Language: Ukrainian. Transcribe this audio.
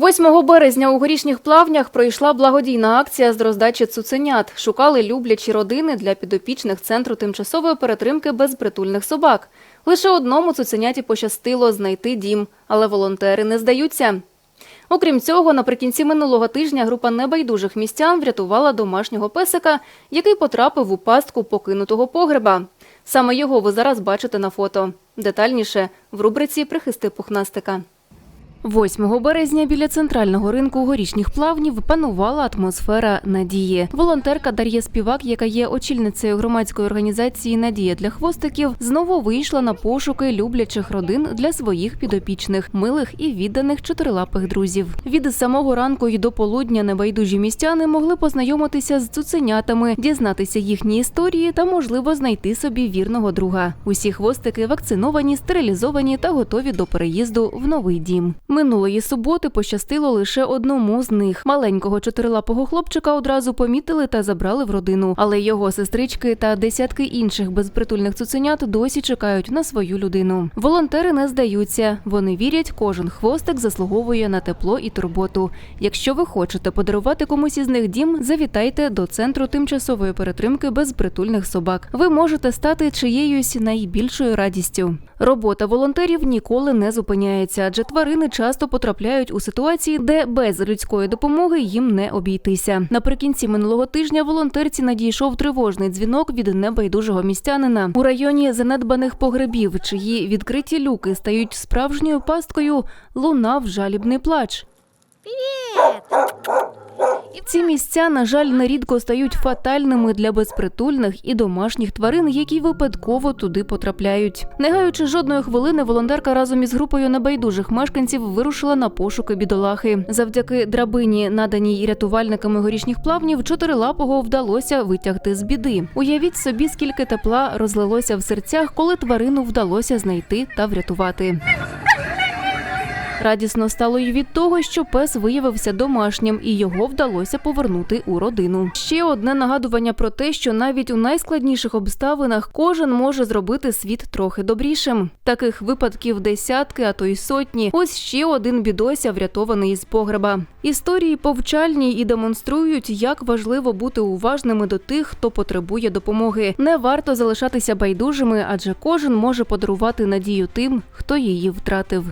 8 березня у горішніх плавнях пройшла благодійна акція з роздачі цуценят. Шукали люблячі родини для підопічних центру тимчасової перетримки безпритульних собак. Лише одному цуценяті пощастило знайти дім, але волонтери не здаються. Окрім цього, наприкінці минулого тижня група небайдужих містян врятувала домашнього песика, який потрапив у пастку покинутого погреба. Саме його ви зараз бачите на фото. Детальніше в рубриці Прихисти пухнастика. 8 березня біля центрального ринку горішніх плавнів панувала атмосфера надії. Волонтерка Дар'я Співак, яка є очільницею громадської організації Надія для хвостиків, знову вийшла на пошуки люблячих родин для своїх підопічних, милих і відданих чотирилапих друзів. Від самого ранку й до полудня небайдужі містяни могли познайомитися з цуценятами, дізнатися їхні історії та, можливо, знайти собі вірного друга. Усі хвостики вакциновані, стерилізовані та готові до переїзду в новий дім. Минулої суботи пощастило лише одному з них. Маленького чотирилапого хлопчика одразу помітили та забрали в родину. Але його сестрички та десятки інших безпритульних цуценят досі чекають на свою людину. Волонтери не здаються. Вони вірять, кожен хвостик заслуговує на тепло і турботу. Якщо ви хочете подарувати комусь із них дім, завітайте до центру тимчасової перетримки безпритульних собак. Ви можете стати чиєюсь найбільшою радістю. Робота волонтерів ніколи не зупиняється, адже тварини часто потрапляють у ситуації, де без людської допомоги їм не обійтися. Наприкінці минулого тижня волонтерці надійшов тривожний дзвінок від небайдужого містянина у районі занедбаних погребів, чиї відкриті люки стають справжньою пасткою. Лунав жалібний плач. Ці місця, на жаль, нерідко стають фатальними для безпритульних і домашніх тварин, які випадково туди потрапляють. Не гаючи жодної хвилини, волонтерка разом із групою небайдужих мешканців вирушила на пошуки бідолахи. Завдяки драбині, наданій рятувальниками горішніх плавнів, чотирилапого вдалося витягти з біди. Уявіть собі, скільки тепла розлилося в серцях, коли тварину вдалося знайти та врятувати. Радісно стало й від того, що пес виявився домашнім і його вдалося повернути у родину. Ще одне нагадування про те, що навіть у найскладніших обставинах кожен може зробити світ трохи добрішим. Таких випадків десятки, а то й сотні. Ось ще один бідося, врятований із погреба. Історії повчальні і демонструють, як важливо бути уважними до тих, хто потребує допомоги. Не варто залишатися байдужими, адже кожен може подарувати надію тим, хто її втратив.